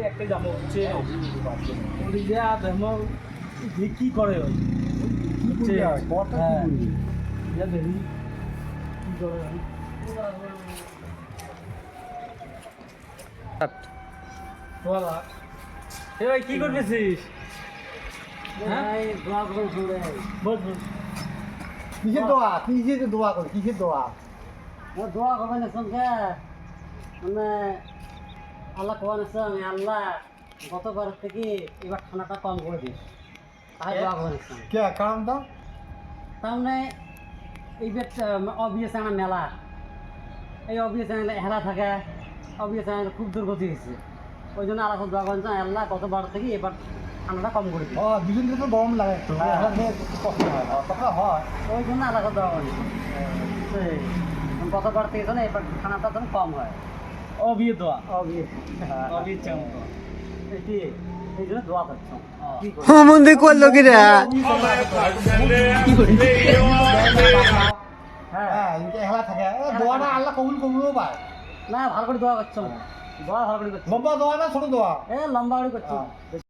একটা যাব হচ্ছে যে ধর্ম কি করে কি হ্যাঁ। কি করতেছিস? হ্যাঁ? কিসের দোয়া? কিসের দোয়া কর? কিসের দোয়া? দোয়া করবেন সঙ্গে। মানে আল্লাহ কোয়ান আমি আল্লাহ গতবার থেকে এবার ঠান্ডাটা কম করে দিস তাই দোয়া করবেন সঙ্গে কে? কারণটা তার? মানে এইবার অবিয়ে চাঙা মেলা। এই অবিয়ে চাঙা হেলা থাকে চাঙা খুব দুর্গতি হয়েছে। ওই জন্য আল্লাহ দোয়া করেন আল্লাহ গতবার থেকে এবার ঠান্ডাটা কম করে দিস ও দুজন তো গরম লাগে একটু। হ্যাঁ। কষ্ট হয় আর হয়। ওই জন্য আল্লাহ দোয়া করেন। সেই, গতবার থেকে যেন এবার ঠান্ডাটা যেন কম হয়। অবিয়ে দোয়া। অবি অবি চাও। এটি এই জন্য দোয়া করছ। মন্দি করল কি রে? হ্যাঁ। হ্যাঁ হেলা থাকে। এ, দোয়াটা আল্লাহ কবুল করব পায়। না ভালো করে দোয়া করছ। দোয়া ভালো করে করছ। লম্বা দোয়া না ছোট দোয়া? এ লম্বা করে করছ। হ্যাঁ।